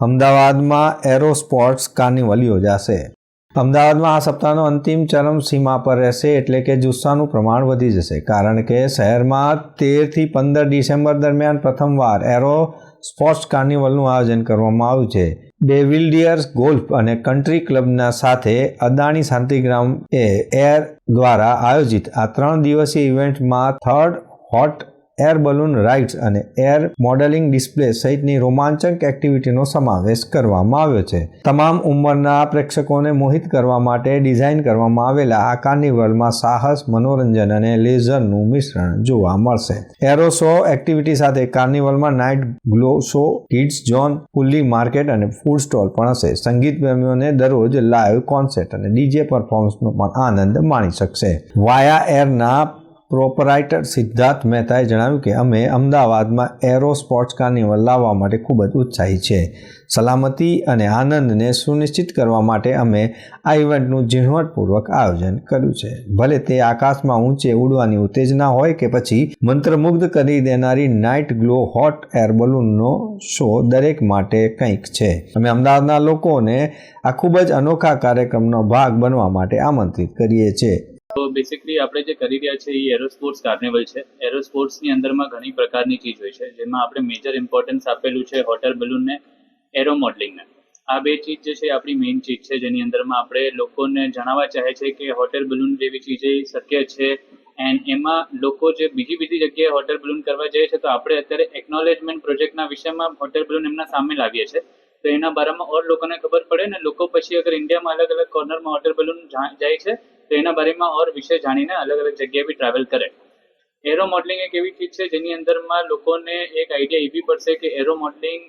અમદાવાદમાં arrow sports carnival યોજાશે. અમદાવાદમાં આ સપ્તાહનો અંતિમ ચરમ સીમા પર રહેશે એટલે કે જુસ્સાનું પ્રમાણ વધી જશે, કારણ કે શહેરમાં તેરથી પંદર ડિસેમ્બર દરમિયાન પ્રથમવાર એરો સ્પોર્ટ્સ કાર્નિવલનું આયોજન કરવામાં આવ્યું છે. ડેવિલ્ડિયર્સ ગોલ્ફ અને કન્ટ્રી ક્લબના સાથે અદાણી શાંતિગ્રામ એ એર દ્વારા આયોજિત આ ત્રણ દિવસીય ઇવેન્ટમાં third hot air balloon rides અને એર મોડેલિંગ ડિસ્પ્લે સહિતની રોમાંચક એક્ટિવિટીનો સમાવેશ કરવામાં આવ્યો છે. તમામ ઉંમરના પ્રેક્ષકોને મોહિત કરવા માટે ડિઝાઇન કરવામાં આવેલા આ કાર્નિવલમાં સાહસ, મનોરંજન અને લેઝરનું મિશ્રણ જોવા મળશે. એરો શો એક્ટિવિટી સાથે કાર્નિવલમાં night glow show, kids zone flea market અને ફૂડ સ્ટોલ પણ હશે. સંગીત પ્રેમીઓને દરરોજ લાઈવ કોન્સર્ટ અને ડીજે પરફોર્મન્સનો પણ આનંદ માણી શકશે. વાયા એરના પ્રોપરાઇટર સિદ્ધાર્થ મહેતાએ જણાવ્યું કે અમે અમદાવાદમાં એરો સ્પોર્ટ્સ કાર્નિવલ લાવવા માટે ખૂબ જ ઉત્સાહી છે. સલામતી અને આનંદને સુનિશ્ચિત કરવા માટે અમે આ ઇવેન્ટનું ઝીણવટપૂર્વક આયોજન કર્યું છે. ભલે તે આકાશમાં ઊંચે ઉડવાની ઉત્તેજના હોય કે પછી મંત્રમુગ્ધ કરી દેનારી નાઇટ ગ્લો હોટ એર બલૂનનો શો દરેક માટે કંઈક છે. અમે અમદાવાદના લોકોને આ ખૂબ જ અનોખા કાર્યક્રમનો ભાગ બનવા માટે આમંત્રિત કરીએ છીએ. તો બેસિકલી આપણે જે કરી રહ્યા છે એ એરોસ્પોર્ટ્સ કાર્નિવલ છે. એરોસ્પોર્ટ્સની અંદરમાં ઘણી પ્રકારની ચીજ હોય છે, જેમાં આપણે મેજર ઇમ્પોર્ટન્સ આપેલું છે હોટલ બલૂનને એરો મોડલિંગને આ બે ચીજ જે છે આપણી મેઇન ચીજ છે, જેની અંદરમાં આપણે લોકોને જણાવવા ચાહે છે કે હોટેલ બલૂન જેવી ચીજે શક્ય છે. એન્ડ એમાં લોકો જે બીજી બીજી જગ્યાએ હોટેલ બલૂન કરવા જાય છે, તો આપણે અત્યારે એકનોલેજમેન્ટ પ્રોજેક્ટના વિષયમાં હોટેલ બલૂન એમના સામે લાવીએ છીએ. તો એના બારામાં ઓર લોકોને ખબર પડે ને લોકો પછી અગર ઇન્ડિયામાં અલગ અલગ કોર્નરમાં વોટર બલૂન જાય છે, તો એના બારેમાં ઓર વિશે જાણીને અલગ અલગ જગ્યાએ બી ટ્રાવેલ કરે. એરો મોડલિંગ એક એવી ચીજ છે જેની અંદરમાં લોકોને એક આઈડિયા એવી પડશે કે એરો મોડલિંગ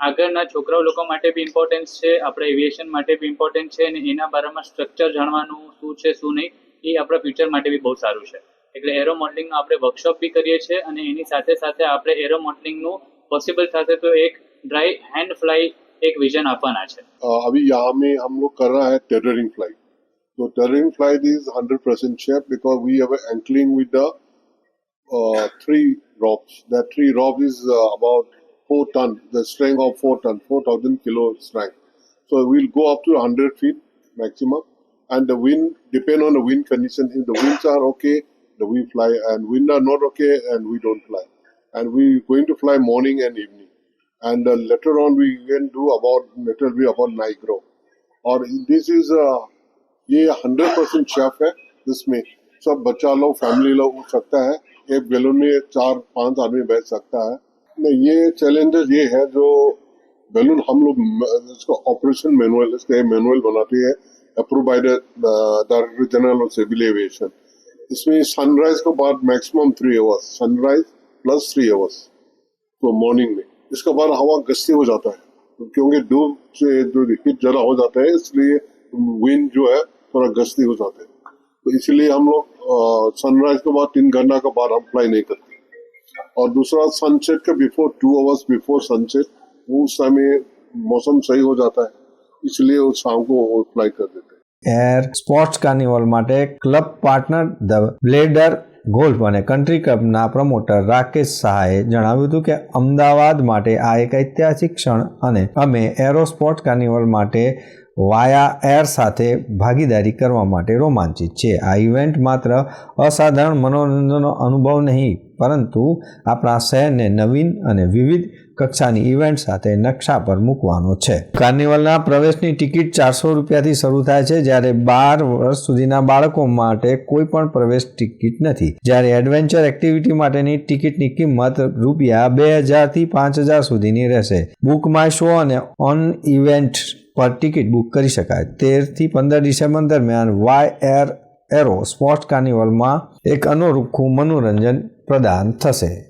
આગળના છોકરાઓ લોકો માટે બી ઇમ્પોર્ટન્સ છે, આપણે એવિએશન માટે બી ઇમ્પોર્ટન્ટ છે અને એના બારામાં સ્ટ્રક્ચર જાણવાનું શું છે, શું નહીં, એ આપણા ફ્યુચર માટે બી બહુ સારું છે. એટલે એરો મોડલિંગનો આપણે વર્કશોપ બી કરીએ છીએ અને એની સાથે સાથે આપણે એરો મોડલિંગનું પોસિબલ થશે તો એક ડ્રાય હેન્ડ ફ્લાય एक विजन अपना है अभी यहाँ में हम लोग कर रहा है टेररिंग फ्लाइट तो tethering flight is hundred percent safe because we have anchoring with the three drops. That tree rob is about four ton, the strength of four ton, four thousand kilo strength. So we'll go up to hundred feet maximum, and the wind depend on the wind condition. If the winds are okay, the we fly, and winds are not okay, and we don't fly. And we going to fly morning and evening. And uh, later on we can do about it will be about Nigro. और this is ये hundred percent safe है इसमें सब बच्चा लोग family लोग उठ सकता है एक बैलून में चार पाँच आदमी बैठ सकता है नहीं ये चैलेंजेस ये है जो बैलून हम लोग इसको ऑपरेशन मैनुअल इसके मैनुअल बनाते हैं approve by the director general of civil aviation इसमें सनराइज के बाद maximum three hours sunrise plus three hours तो मॉर्निंग में इसके बाद हवा गस्ती हो जाता है क्योंकि धूप से जो हीट ज़्यादा हो जाता है इसलिए विंड जो है थोड़ा गस्ती हो जाते हैं तो इसलिए हम लोग सनराइज के बाद तीन घंटा के बाद हम फ्लाई नहीं करते और दूसरा सनसेट के before two hours before sunset उस समय मौसम सही हो जाता है इसलिए वो शाम को वो फ्लाई कर देते हैं એર સ્પોર્ટ્સ કાર્નિવલ માટે club partner the bladder golf અને કન્ટ્રી ક્લબના પ્રમોટર રાકેશ સહાયે જણાવ્યું હતું કે અમદાવાદ માટે આ એક ઐતિહાસિક ક્ષણ અને અમે એરો સ્પોર્ટ્સ કાર્નિવલ માટે વાયા એર સાથે ભાગીદારી કરવા માટે રોમાંચિત છે આ ઇવેન્ટ માત્ર અસાધારણ મનોરંજનનો અનુભવ નહીં, પરંતુ આપણા શહેરને નવીન અને વિવિધ કક્ષાની ઇવેન્ટ સાથે નકશા પર મૂકવાનો છે. કાર્નિવલના પ્રવેશની ટિકિટ ચારસો રૂપિયાથી શરૂ થાય છે જ્યારે બાર વર્ષ સુધીના બાળકો માટે કોઈ પણ પ્રવેશ ટિકિટ નથી. જ્યારે એડવેન્ચર એક્ટિવિટી માટેની ટિકિટની કિંમત રૂપિયા બે હજારથી પાંચ હજાર સુધીની રહેશે. બુક માય શો અને ઓન ઇવેન્ટ પર ટિકિટ બુક કરી શકાય. તેરથી પંદર ડિસેમ્બર દરમિયાન વાય એર એરો સ્પોર્ટ્સ કાર્નિવલમાં એક અનોરૂખું મનોરંજન પ્રદાન થશે.